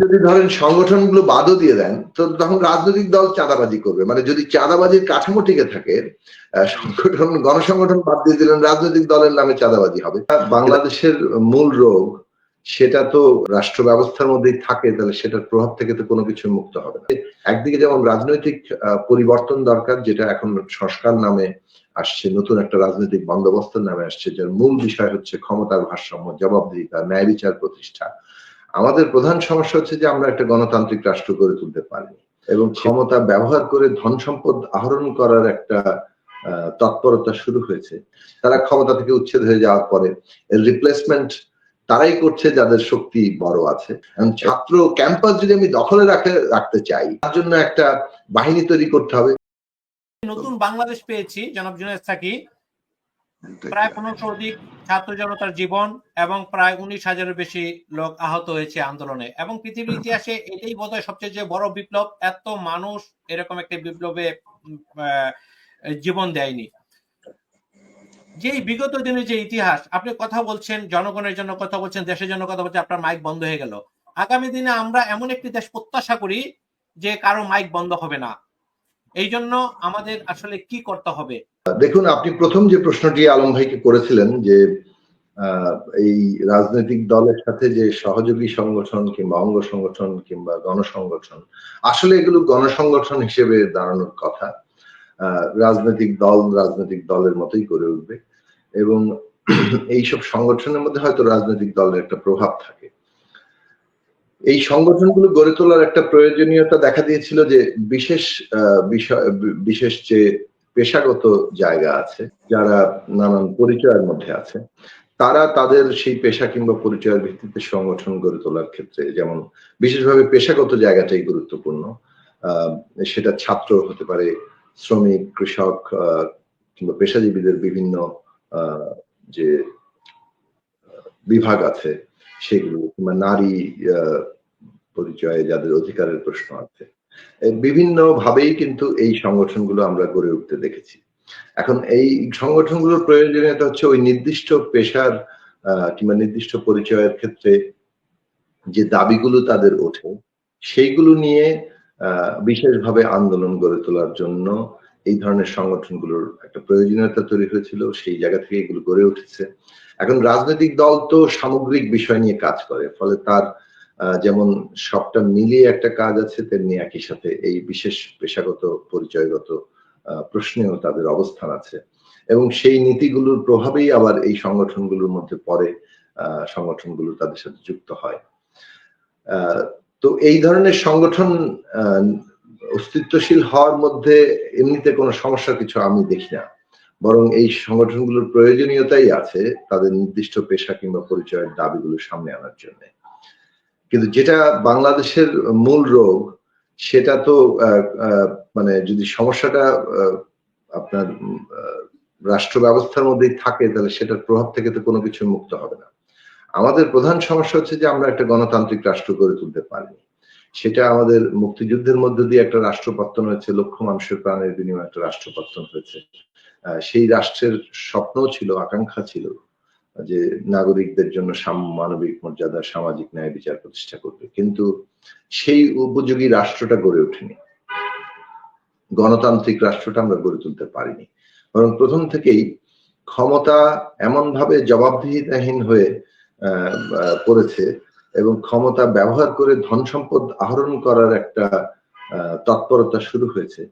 যদি ধরেন সংগঠনগুলো বাদও দিয়ে দেন, তো তখন রাজনৈতিক দল চাঁদাবাজি করবে। মানে যদি চাঁদাবাজির কাঠামো টিকে থাকে সংগঠন, গণসংগঠন বাদ দিয়ে দিলেন, রাজনৈতিক দলের নামে চাঁদাবাজি হবে। বাংলাদেশের মূল রোগ, সেটা তো রাষ্ট্র ব্যবস্থার মধ্যেই থাকে, তাহলে সেটার প্রভাব থেকে তো কোনো কিছু মুক্ত হবে না। একদিকে যেমন রাজনৈতিক পরিবর্তন দরকার, যেটা এখন সংস্কার নামে আসছে, নতুন একটা রাজনৈতিক বন্দোবস্তের নামে আসছে, যার মূল বিষয় হচ্ছে ক্ষমতার ভারসাম্য, জবাবদিহিতা, ন্যায় বিচার প্রতিষ্ঠা। আমাদের প্রধান সমস্যা হচ্ছে যে আমরা একটা গণতান্ত্রিক রাষ্ট্র গড়ে তুলতে পারিনি এবং ক্ষমতা ব্যবহার করে ধন সম্পদ আহরণ করার একটা তৎপরতা শুরু হয়েছে। তারা ক্ষমতা থেকে উচ্ছেদ হয়ে যাওয়ার পরে এর রিপ্লেসমেন্ট তারাই করছে যাদের শক্তি বড় আছে। ছাত্র ক্যাম্পাস যদি আমি দখলে রাখে, রাখতে চাই, তার জন্য একটা বাহিনী তৈরি করতে হবে। নতুন বাংলাদেশ পেয়েছি, জনাব জুনেদ সাকি। প্রায় পনেরোশো অধিক ছাত্র জনতার জীবন এবং প্রায় উনিশ হাজারের বেশি লোক আহত হয়েছে আন্দোলনে। এবং পৃথিবীর ইতিহাসে এটাই বোধহয় সবচেয়ে যে বড় বিপ্লব এত মানুষ এরকম একটা বিপ্লবে জীবন দেয়নি। যে বিগত দিনের যে ইতিহাস আপনি কথা বলছেন জনগণের জন্য কথা বলছেন দেশের জন্য কথা বলছেন আপনার মাইক বন্ধ হয়ে গেল। আগামী দিনে আমরা এমন একটি দেশ প্রত্যাশা করি যে কারও মাইক বন্ধ হবে না। এই জন্য আমাদের আসলে কি করতে হবে? দেখুন, আপনি প্রথম যে প্রশ্নটি আলম ভাইকে করেছিলেন যে এই রাজনৈতিক দলের সাথে যে সহযোগী সংগঠন কিংবা অঙ্গ সংগঠন কিংবা গণসংগঠন, আসলে এগুলো গণসংগঠন হিসেবে দাঁড়ানোর কথা। রাজনৈতিক দল রাজনৈতিক দলের মতোই গড়ে উঠবে এবং এইসব সংগঠনের মধ্যে হয়তো রাজনৈতিক দলের একটা প্রভাব থাকে। এই সংগঠনগুলো গড়ে তোলার একটা প্রয়োজনীয়তা দেখা দিয়েছিল যে, বিশেষ বিষয় বিশেষ যে পেশাগত জায়গা আছে, যারা নানান পরিচয়ের মধ্যে আছে, তারা তাদের সেই পেশা কিংবা পরিচয়ের ভিত্তিতে সংগঠন গড়ে তোলার ক্ষেত্রে যেমন বিশেষভাবে পেশাগত জায়গাটাই গুরুত্বপূর্ণ সেটা ছাত্র হতে পারে, শ্রমিক, কৃষক কিংবা পেশাজীবীদের বিভিন্ন যে, বিভাগ আছে সেগুলো, কিংবা নারী পরিচয়ে যাদের অধিকারের প্রশ্ন আছে। বিভিন্ন ভাবেই কিন্তু এই সংগঠনগুলো আমরা গড়ে উঠতে দেখেছি। এখন এই সংগঠনগুলোর প্রয়োজনীয়তা হচ্ছে ওই নির্দিষ্ট পেশার কিংবা নির্দিষ্ট পরিচয়ের ক্ষেত্রে যে দাবিগুলো তাদের ওঠে সেইগুলো নিয়ে বিশেষভাবে আন্দোলন গড়ে তোলার জন্য এই ধরনের সংগঠনগুলোর একটা প্রয়োজনীয়তা তৈরি হয়েছিল সেই জায়গা থেকে এগুলো গড়ে উঠেছে। এখন রাজনৈতিক দল তো সামগ্রিক বিষয় নিয়ে কাজ করে ফলে তার আহ, যেমন সবটা মিলিয়ে একটা কাজ আছে, তেমনি একই সাথে এই বিশেষ পেশাগত, পরিচয়গত প্রশ্নেও তাদের অবস্থান আছে। এবং সেই নীতিগুলোর প্রভাবেই আবার এই সংগঠনগুলোর মধ্যে পরে সংগঠনগুলো তাদের সাথে যুক্ত হয়। তো এই ধরনের সংগঠন অস্তিত্বশীল হওয়ার মধ্যে এমনিতে কোনো সমস্যা কিছু আমি দেখি না। বরং এই সংগঠনগুলোর প্রয়োজনীয়তাই আছে তাদের নির্দিষ্ট পেশা কিংবা পরিচয়ের দাবিগুলো সামনে আনার জন্য। কিন্তু যেটা বাংলাদেশের মূল রোগ, সেটা তো মানে যদি সমস্যাটা আপনার রাষ্ট্র ব্যবস্থার মধ্যেই থাকে, তাহলে সেটার প্রভাব থেকে তো কোনো কিছু মুক্ত হবে না। আমাদের প্রধান সমস্যা হচ্ছে যে আমরা একটা গণতান্ত্রিক রাষ্ট্র গড়ে তুলতে পারিনি। সেটা আমাদের মুক্তিযুদ্ধের মধ্য দিয়ে একটা রাষ্ট্র পত্তন হয়েছে, লক্ষ মানুষের প্রাণের বিনিময়ে একটা রাষ্ট্র পত্তন হয়েছে সেই রাষ্ট্রের স্বপ্নও ছিল, আকাঙ্ক্ষা ছিল যে নাগরিকদের জন্য মানবিক মর্যাদা, সামাজিক ন্যায় বিচার প্রতিষ্ঠা করবে। কিন্তু সেই উপযোগী রাষ্ট্রটা গড়ে ওঠেনি। গণতান্ত্রিক রাষ্ট্রটা আমরা গড়ে তুলতে পারিনি। বরং প্রথম থেকেই ক্ষমতা এমন ভাবে জবাবদিহিতাহীন হয়ে পড়েছে এবং ক্ষমতা ব্যবহার করে ধন সম্পদ আহরণ করার একটা তৎপরতা শুরু হয়েছে।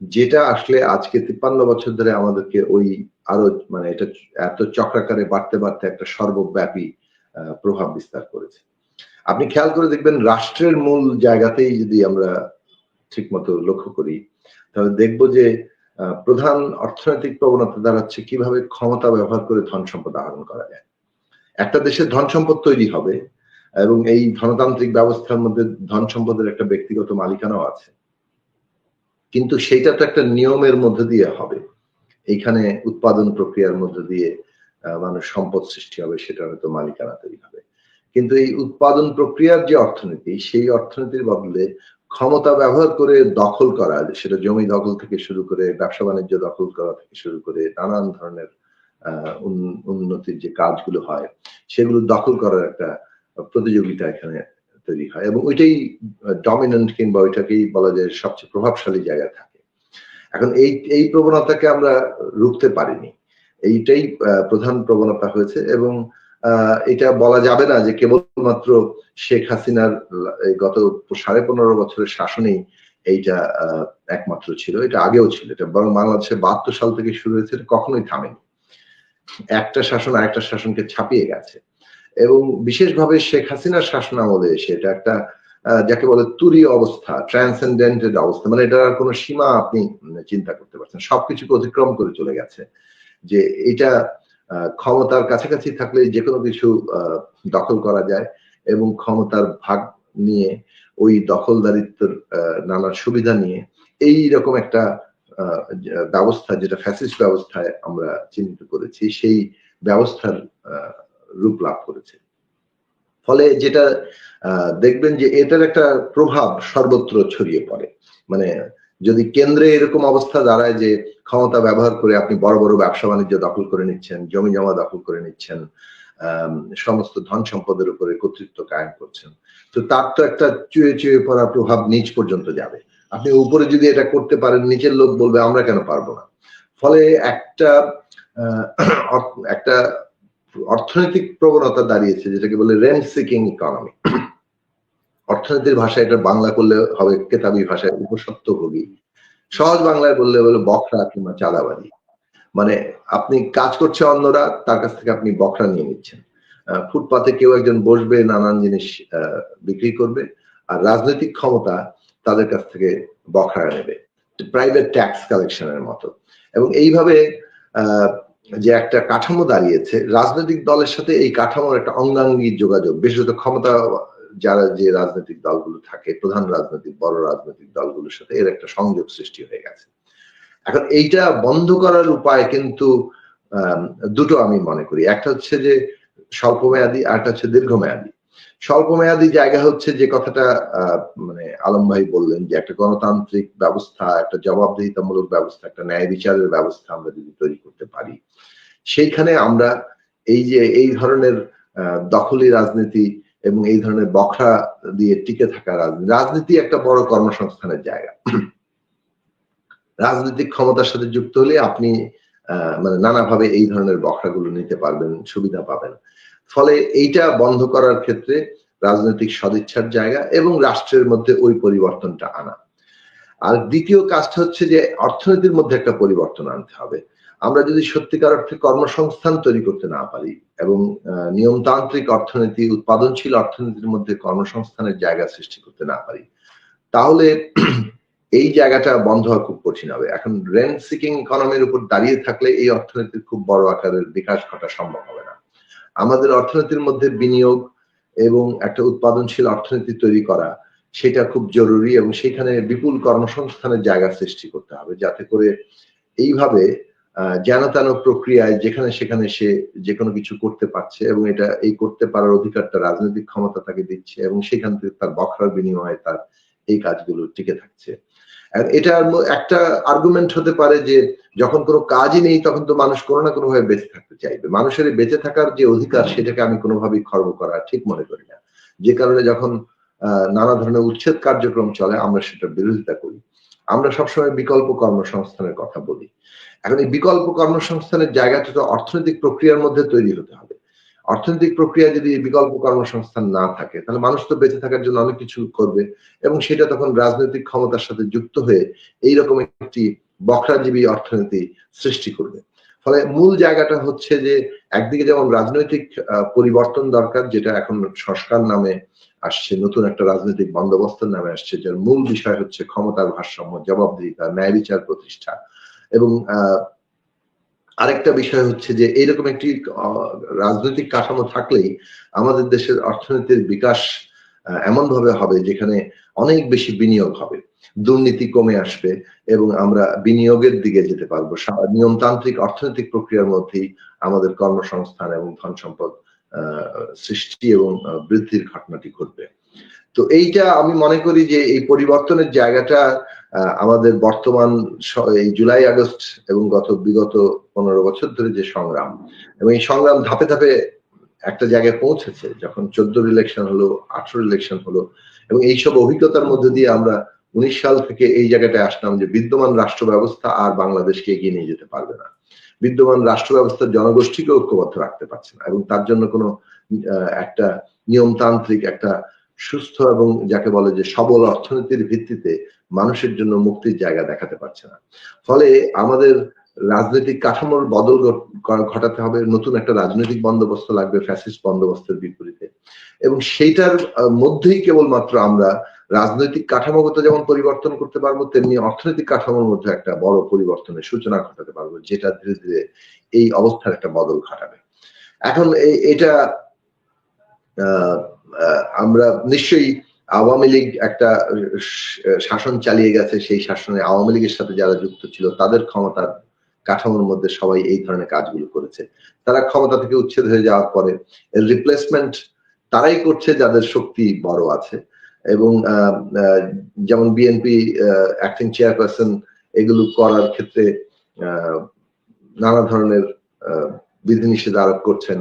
যেটা আসলে আজকে তিপ্পান্ন বছর ধরে আমাদেরকে ওই আরও মানে এটা এত চক্রাকারে বাড়তে বাড়তে একটা সর্বব্যাপী প্রভাব বিস্তার করেছে। আপনি খেয়াল করে দেখবেন রাষ্ট্রের মূল জায়গাতেই যদি আমরা ঠিক মতো লক্ষ্য করি, তাহলে দেখব যে প্রধান অর্থনৈতিক প্রবণতা দাঁড়াচ্ছে কীভাবে ক্ষমতা ব্যবহার করে ধন সম্পদ আহরণ করা যায়। একটা দেশের ধন সম্পদ তৈরি হবে এবং এই ধনতান্ত্রিক ব্যবস্থার মধ্যে ধন সম্পদের একটা ব্যক্তিগত মালিকানাও আছে। কিন্তু সেইটা তো একটা নিয়মের মধ্যে দিয়ে হবে। এইখানে উৎপাদন প্রক্রিয়ার মধ্যে দিয়ে মানুষ সম্পদ সৃষ্টি হবে, সেটা হয়তো মালিকানা তৈরি হবে। কিন্তু এই উৎপাদন প্রক্রিয়ার যে অর্থনীতি, সেই অর্থনীতির বদলে ক্ষমতা ব্যবহার করে দখল করা, সেটা জমি দখল থেকে শুরু করে, ব্যবসা বাণিজ্য দখল করা থেকে শুরু করে, নানান ধরনের উন্নতির যে কাজগুলো হয়, সেগুলো দখল করার একটা প্রতিযোগিতা এখানে তৈরি হয়। এবং ওইটাই ডমিনেন্ট কিংবা ওইটাকেই বলা যায় সবচেয়ে প্রভাবশালী জায়গা থাকে। এখন এই এই প্রবণতাকে আমরা রুখতে পারিনি। এইটাই প্রধান প্রবণতা হয়েছে এবং এটা বলা যাবে না যে কেবলমাত্র শেখ হাসিনার গত সাড়ে পনেরো বছরের শাসনেই এইটা একমাত্র ছিল। এটা আগেও ছিল। এটা বরং বাংলাদেশে বাহাত্তর সাল থেকে শুরু হয়েছে, এটা কখনোই থামেনি। একটা শাসন আরেকটা শাসনকে ছাপিয়ে গেছে। এবং বিশেষভাবে শেখ হাসিনার শাসন আমলে এসে এটা একটা যাকে বলে তুরি অবস্থা ট্রান্সেন্ডেন্টেড অবস্থা মানে এটার আর কোনো সীমা আপনি চিন্তা করতে পারছেন সবকিছুকে অতিক্রম করে চলে গেছে যে এটা ক্ষমতার কাছাকাছি থাকলে যে কোনো কিছু দখল করা যায় এবং ক্ষমতার ভাগ নিয়ে, ওই দখলদারিত্বের নানা সুবিধা নিয়ে, এই রকম একটা ব্যবস্থা, যেটা ফ্যাসিস্ট ব্যবস্থায় আমরা চিহ্নিত করেছি, সেই ব্যবস্থার রূপ লাভ করেছে। ফলে যেটা দেখবেন যে এটার একটা প্রভাব সর্বত্র ছড়িয়ে পড়ে। মানে যদি কেন্দ্রে এরকম অবস্থা দাঁড়ায় যে ক্ষমতা ব্যবহার করে আপনি বড় বড় ব্যবসা বাণিজ্য দখল করে নিচ্ছেন, জমি জমা দখল করে নিচ্ছেন সমস্ত ধন সম্পদের উপরে কর্তৃত্ব কায়েম করছেন, তো তার তো একটা চুয়ে চুয়ে পড়া প্রভাব নিচ পর্যন্ত যাবে। আপনি উপরে যদি এটা করতে পারেন, নিচের লোক বলবে, আমরা কেন পারব না? ফলে একটা একটা অর্থনৈতিক প্রবণতা দাঁড়িয়েছে, যেটাকে বলে রেন্ট সিকিং ইকোনমি অর্থনীতির ভাষায় এটা বাংলা করলে হবে, কেতাবি ভাষায় উপসত্ত্বভোগী সহজ বাংলায় বললে বলে বকরা কিংবা চাঁদাবাজি। মানে আপনি কাজ করছে অন্যরা, তার কাছ থেকে আপনি বকরা নিয়ে নিচ্ছেন। ফুটপাতে কেউ একজন বসবে, নানান জিনিস বিক্রি করবে, আর রাজনৈতিক ক্ষমতা তাদের কাছ থেকে বকরা নেবে। প্রাইভেট ট্যাক্স কালেকশনের মতো। এবং এইভাবে যে একটা কাঠামো দাঁড়িয়েছে, রাজনৈতিক দলের সাথে এই কাঠামোর একটা অঙ্গাঙ্গী যোগাযোগ বিশেষত ক্ষমতা যারা যে রাজনৈতিক দলগুলো থাকে, প্রধান রাজনৈতিক, বড় রাজনৈতিক দলগুলোর সাথে এর একটা সংযোগ সৃষ্টি হয়ে গেছে। এখন এইটা বন্ধ করার উপায় কিন্তু দুটো আমি মনে করি। একটা হচ্ছে যে স্বল্প মেয়াদি আর একটা হচ্ছে দীর্ঘমেয়াদী। স্বল্প মেয়াদী জায়গা হচ্ছে যে কথাটা মানে আলম ভাই বললেন, যে একটা গণতান্ত্রিক ব্যবস্থা, একটা জবাবদিহিতামূলক ব্যবস্থা, একটা ন্যায় বিচারের ব্যবস্থা আমরা যদি তৈরি করতে পারি। সেইখানে আমরা এই যে, এই ধরনের দখলি রাজনীতি এবং এই ধরনের বখরা দিয়ে টিকে থাকা রাজনীতি রাজনীতি একটা বড় কর্মসংস্থানের জায়গা। রাজনৈতিক ক্ষমতার সাথে যুক্ত হলে আপনি মানে নানাভাবে এই ধরনের বখরাগুলো নিতে পারবেন, সুবিধা পাবেন। ফলে এইটা বন্ধ করার ক্ষেত্রে রাজনৈতিক সদিচ্ছার জায়গা এবং রাষ্ট্রের মধ্যে ওই পরিবর্তনটা আনা। আর দ্বিতীয় কাজটা হচ্ছে যে অর্থনীতির মধ্যে একটা পরিবর্তন আনতে হবে। আমরা যদি সত্যিকার অর্থে কর্মসংস্থান তৈরি করতে না পারি এবং নিয়মতান্ত্রিক অর্থনীতি, উৎপাদনশীল অর্থনীতির মধ্যে কর্মসংস্থানের জায়গা সৃষ্টি করতে না পারি, তাহলে এই জায়গাটা বন্ধ হওয়া খুব কঠিন হবে। এখন রেন্ট সিকিং ইকোনমির উপর দাঁড়িয়ে থাকলে এই অর্থনীতির খুব বড় আকারের বিকাশ ঘটা সম্ভব হবে না। আমাদের অর্থনীতির মধ্যে বিনিয়োগ এবং একটা উৎপাদনশীল অর্থনীতি তৈরি করা, সেটা খুব জরুরি এবং সেখানে বিপুল কর্মসংস্থানের জায়গা সৃষ্টি করতে হবে যাতে করে এইভাবে যেন তেন প্রক্রিয়ায় যেখানে সেখানে সে যে কোনো কিছু করতে পারছে এবং এটা, এই করতে পারার অধিকারটা রাজনৈতিক ক্ষমতা তাকে দিচ্ছে এবং সেখান থেকে তার বখরার বিনিময়ে তার এই কাজগুলো টিকে থাকছে। এটার একটা আর্গুমেন্ট হতে পারে যে যখন কোনো কাজই নেই, তখন তো মানুষ কোনো না কোনো ভাবে বেঁচে থাকতে চাইবে। মানুষের বেঁচে থাকার যে অধিকার, সেটাকে আমি কোনোভাবেই খর্ব করা ঠিক মনে করি না। যে কারণে যখন নানা ধরনের উচ্ছেদ কার্যক্রম চলে, আমরা সেটার বিরোধিতা করি। আমরা সবসময় বিকল্প কর্মসংস্থানের কথা বলি। এখন এই বিকল্প কর্মসংস্থানের জায়গাটা তো অর্থনৈতিক প্রক্রিয়ার মধ্যে তৈরি হতে হবে। অর্থনৈতিক প্রক্রিয়া যদি বিকল্প কর্মসংস্থান না থাকে, তাহলে মানুষ তো বেঁচে থাকার জন্য অনেক কিছু করবে এবং সেটা তখন রাজনৈতিক ক্ষমতার সাথে যুক্ত হয়ে এইরকম একটি বকরাজীবী অর্থনীতি সৃষ্টি করবে। ফলে মূল জায়গাটা হচ্ছে যে, একদিকে যেমন রাজনৈতিক পরিবর্তন দরকার, যেটা এখন সংস্কার নামে আসছে, নতুন একটা রাজনৈতিক বন্দোবস্তের নামে আসছে, যার মূল বিষয় হচ্ছে ক্ষমতার ভারসাম্য, জবাবদিহিতা, ন্যায় বিচার প্রতিষ্ঠা এবং আরেকটা বিষয় হচ্ছে যে, এইরকম একটি রাজনৈতিক কাঠামো থাকলেই আমাদের দেশের অর্থনীতির বিকাশ এমন ভাবে হবে যেখানে অনেক বেশি বিনিয়োগ হবে। দুর্নীতি কমে আসবে এবং আমরা বিনিয়োগের দিকে যেতে পারব। নিয়মতান্ত্রিক অর্থনৈতিক প্রক্রিয়ার মধ্যেই আমাদের কর্মসংস্থান এবং ধন সম্পদ সৃষ্টি এবং বৃদ্ধির ঘটনাটি ঘটবে। তো এইটা আমি মনে করি যে এই পরিবর্তনের জায়গাটা আমাদের বর্তমান এই জুলাই আগস্ট এবং গত বিগত পনেরো বছর ধরে যে সংগ্রাম, এবং এই সংগ্রাম ধাপে ধাপে একটা জায়গায় পৌঁছেছে, যখন চোদ্দোর ইলেকশন হলো আঠারো ইলেকশন হলো, এবং এইসব অভিজ্ঞতার মধ্যে দিয়ে আমরা উনিশ সাল থেকে এই জায়গাটায় আসলাম যে বিদ্যমান রাষ্ট্র ব্যবস্থা আর বাংলাদেশকে এগিয়ে নিয়ে যেতে পারবে না। বিদ্যমান রাষ্ট্র ব্যবস্থার জনগোষ্ঠীকে ঐক্যবদ্ধ রাখতে পারছে না, এবং তার জন্য কোনো একটা নিয়মতান্ত্রিক, একটা সুস্থ এবং যাকে বলে যে সবল অর্থনীতির ভিত্তিতে মানুষের জন্য মুক্তির জায়গা দেখাতে পারছে না। ফলে আমাদের রাজনৈতিক কাঠামোর বদল ঘটাতে হবে নতুন একটা রাজনৈতিক বন্দোবস্ত লাগবে ফ্যাসিস্ট বন্দোবস্তের বিপরীতে। এবং সেইটার মধ্যেই কেবলমাত্র আমরা রাজনৈতিক কাঠামোগত যেমন পরিবর্তন করতে পারব তেমনি অর্থনৈতিক কাঠামোর মধ্যে একটা বড় পরিবর্তনের সূচনা ঘটাতে পারব যেটা ধীরে ধীরে এই অবস্থার একটা বদল ঘটাবে। এখন এটা আহ, আমরা নিশ্চয়ই আওয়ামী লীগ একটা শাসন চালিয়ে গেছে, সেই শাসনে আওয়ামী লীগের সাথে যারা যুক্ত ছিল, তাদের ক্ষমতার কাঠামোর মধ্যে সবাই এই ধরনের কাজগুলো করেছে। তারা ক্ষমতা থেকে উচ্ছেদ হয়ে যাওয়ার পরে রিপ্লেসমেন্ট তারাই করছে যাদের শক্তি বড় আছে। এবং যেমন বিএনপি অ্যাক্টিং চেয়ারপারসন এগুলো করার ক্ষেত্রে নানা ধরনের বিধিনিষেধ আরোপ করছেন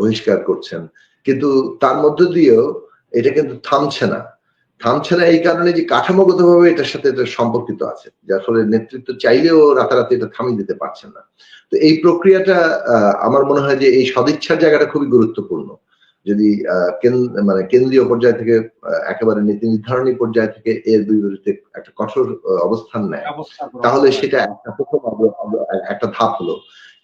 বহিষ্কার করছেন। কিন্তু তার মধ্য দিয়েও এটা কিন্তু থামছে না। থামছে না এই কারণে যে কাঠামোগতভাবে এটার সাথে এটা সম্পর্কিত আছে। যার ফলে নেতৃত্ব চাইলেও রাতারাতি এটা থামিয়ে দিতে পারছে না। তো এই প্রক্রিয়াটা আমার মনে হয় যে এই সদিচ্ছার জায়গাটা খুবই গুরুত্বপূর্ণ। যদি মানে কেন্দ্রীয় পর্যায় থেকে একেবারে নীতি নির্ধারণী পর্যায় থেকে এর বিপরীতে একটা কঠোর অবস্থান নেয় তাহলে সেটা একটা প্রথম একটা ধাপ হলো।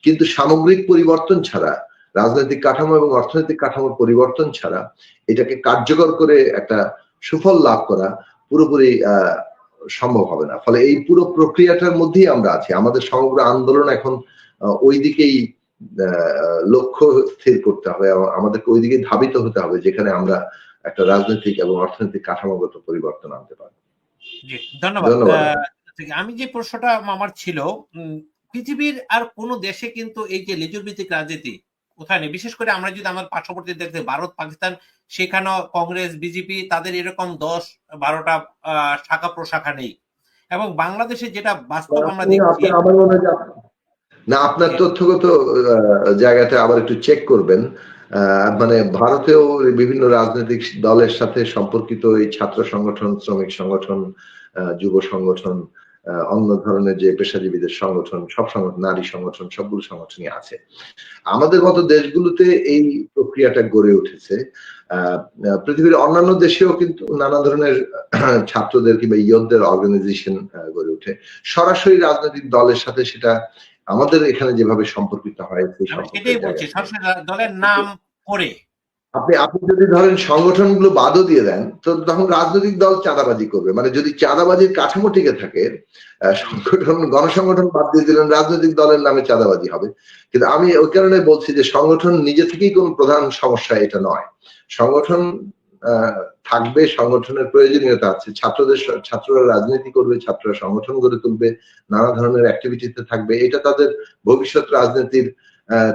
কিন্তু সামগ্রিক পরিবর্তন ছাড়া রাজনৈতিক কাঠামো এবং অর্থনৈতিক কাঠামোর পরিবর্তন ছাড়া এটাকে কার্যকর করে একটা সুফল লাভ করা পুরোপুরি সম্ভব হবে না। ফলে এই পুরো প্রক্রিয়াটার মধ্যেই আমরা আছি। আমাদের সমগ্র আন্দোলন এখন ওই দিকেই লক্ষ্য স্থির করতে হবে আমাদেরকে ওই দিকে ধাবিত হতে হবে যেখানে আমরা একটা রাজনৈতিক এবং অর্থনৈতিক কাঠামোগত পরিবর্তন আনতে পারি ধন্যবাদ। আমি যে প্রশ্নটা আমার ছিল পৃথিবীর আর কোন দেশে কিন্তু এই যে লেজুর ভিত্তিক রাজনীতি কোথায় নেই। বিশেষ করে আমরা যদি আমার পার্শ্ববর্তী দেখতে ভারত পাকিস্তান সেখানেও কংগ্রেস বিজেপি তাদের এরকম দশ বারোটা আহ, শাখা প্রশাখা নেই। এবং বাংলাদেশে যেটা বাস্তব আমরা দেখছি না আপনার তথ্যগত আহ, জায়গাটা আবার একটু চেক করবেন। আহ, মানে ভারতেও বিভিন্ন রাজনৈতিক দলের সাথে সম্পর্কিত এই ছাত্র সংগঠন শ্রমিক সংগঠন আহ, যুব সংগঠন আহ, অন্য ধরনের যে পেশাজীবীদের সংগঠন সব সংগঠন নারী সংগঠন সবগুলো সংগঠনই আছে। আমাদের মতো দেশগুলোতে এই প্রক্রিয়াটা গড়ে উঠেছে। পৃথিবীর অন্যান্য দেশেও কিন্তু নানা ধরনের ছাত্রদের কিংবা ইয়তদের অর্গানাইজেশন গড়ে ওঠে। সরাসরি রাজনৈতিক দলের সাথে সেটা আমাদের এখানে যেভাবে সম্পর্কিত হয় সেই দলের নাম করে আপনি আপনি যদি ধরেন সংগঠনগুলো বাদও দিয়ে দেন, তো তখন রাজনৈতিক দল চাঁদাবাজি করবে। মানে যদি চাঁদাবাজির কাঠামো টিকে থাকে সংগঠন, গণসংগঠন বাদ দিয়ে দিলেন, রাজনৈতিক দলের নামে চাঁদাবাজি হবে। কিন্তু আমি ওই কারণে বলছি যে সংগঠন নিজে থেকেই কোন প্রধান সমস্যা এটা নয়। সংগঠন থাকবে, সংগঠনের প্রয়োজনীয়তা আছে। ছাত্রদের ছাত্ররা রাজনীতি করবে, ছাত্ররা সংগঠন গড়ে তুলবে, নানা ধরনের অ্যাক্টিভিটিতে থাকবে। এটা তাদের ভবিষ্যৎ রাজনীতির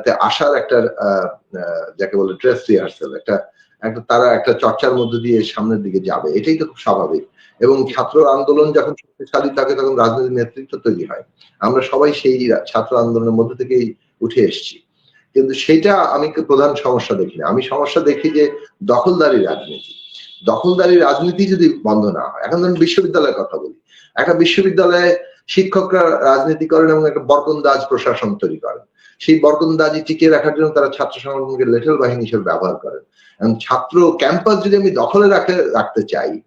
তে আসার একটা যাকে বলে ড্রেস রিহার্সাল একটা একটা তারা একটা চর্চার মধ্য দিয়ে সামনের দিকে যাবে। এটাই তো খুব স্বাভাবিক। এবং ছাত্র আন্দোলন যখন শক্তিশালী থাকে, তখন রাজনৈতিক নেতৃত্ব তৈরি হয়। আমরা সবাই সেই ছাত্র আন্দোলনের মধ্যে থেকেই উঠে এসেছি। কিন্তু সেটা আমি প্রধান সমস্যা দেখি না। আমি সমস্যা দেখি যে দখলদারি রাজনীতি। দখলদারি রাজনীতি যদি বন্ধ না হয়, এখন ধরুন বিশ্ববিদ্যালয়ের কথা বলি। একটা বিশ্ববিদ্যালয়ে শিক্ষকরা রাজনীতি করেন এবং একটা বরকন্দাজ প্রশাসন তৈরি করেন। সেই বরকন্দাজি টিকিয়ে রাখার জন্য তারা ছাত্র সংগঠনকে লেটেল বাহিনী হিসেবে ব্যবহার করেন। এবং ছাত্র ক্যাম্পাস যদি আমি দখলে রাখে, রাখতে চাই,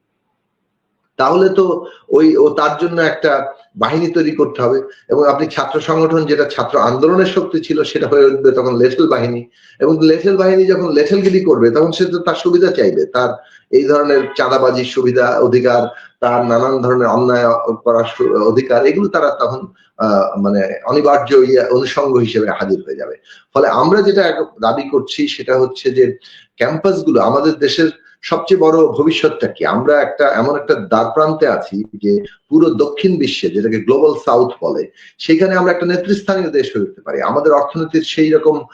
তাহলে তো ওই, ও তার জন্য একটা বাহিনী তৈরি করতে হবে। এবং আপনি ছাত্র সংগঠন যেটা ছাত্র আন্দোলনের শক্তি ছিল, সেটা হয়ে উঠবে তখন লেটেল বাহিনী। এবং লেটেল বাহিনী যখন লেটেলগিরি করবে, তখন সে তো তার সুবিধা চাইবে। তার এই ধরনের চাঁদাবাজির সুবিধা, অধিকার তার নানান ধরনের অন্যায় করার অধিকার, এগুলো তারা তখন মানে অনিবার্য অনুষঙ্গ হিসেবে হাজির হয়ে যাবে। ফলে আমরা যেটা দাবি করছি সেটা হচ্ছে যে ক্যাম্পাসগুলো আমাদের দেশের সবচেয়ে বড় ভবিষ্যৎটা কি? আমরা একটা, এমন একটা দ্বার প্রান্তে আছি যে পুরো দক্ষিণ বিশ্বে, যেটাকে গ্লোবাল সাউথ বলে, সেখানে আমরা একটা নেতৃস্থানীয় দেশ হয়ে উঠতে পারি। আমাদের অর্থনীতির সেই রকম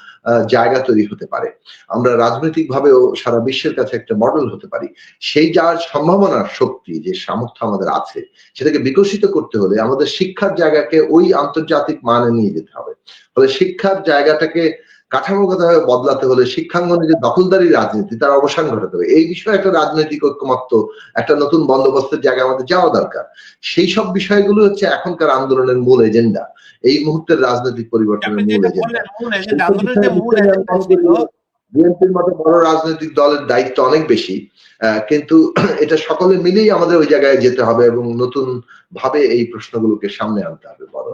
জায়গা তৈরি হতে পারে। আমরা রাজনৈতিক ভাবেও সারা বিশ্বের কাছে একটা মডেল হতে পারি। সেই যার সম্ভাবনার শক্তি, যে সামর্থ্য আমাদের আছে, সেটাকে বিকশিত করতে হলে আমাদের শিক্ষার জায়গাকে ওই আন্তর্জাতিক মানে নিয়ে যেতে হবে। ফলে শিক্ষার জায়গাটাকে কাঠামোগতভাবে বদলাতে হলে শিক্ষাঙ্গনে যে দখলদারি রাজনীতি তার অবসান ঘটাতে হবে। এই বিষয়ে একটা রাজনৈতিক ঐক্যমত্য একটা নতুন বন্দোবস্তের জায়গায় আমাদের যাওয়া দরকার। সেই সব বিষয়গুলো হচ্ছে এখনকার আন্দোলনের মূল এজেন্ডা। এই মুহূর্তের রাজনৈতিক পরিবর্তনের মূল এজেন্ডা। বিএনপির মতো বড় রাজনৈতিক দলের দায়িত্ব অনেক বেশি আহ, কিন্তু এটা সকলে মিলেই আমাদের ওই জায়গায় যেতে হবে এবং নতুন ভাবে এই প্রশ্নগুলোকে সামনে আনতে হবে বড়।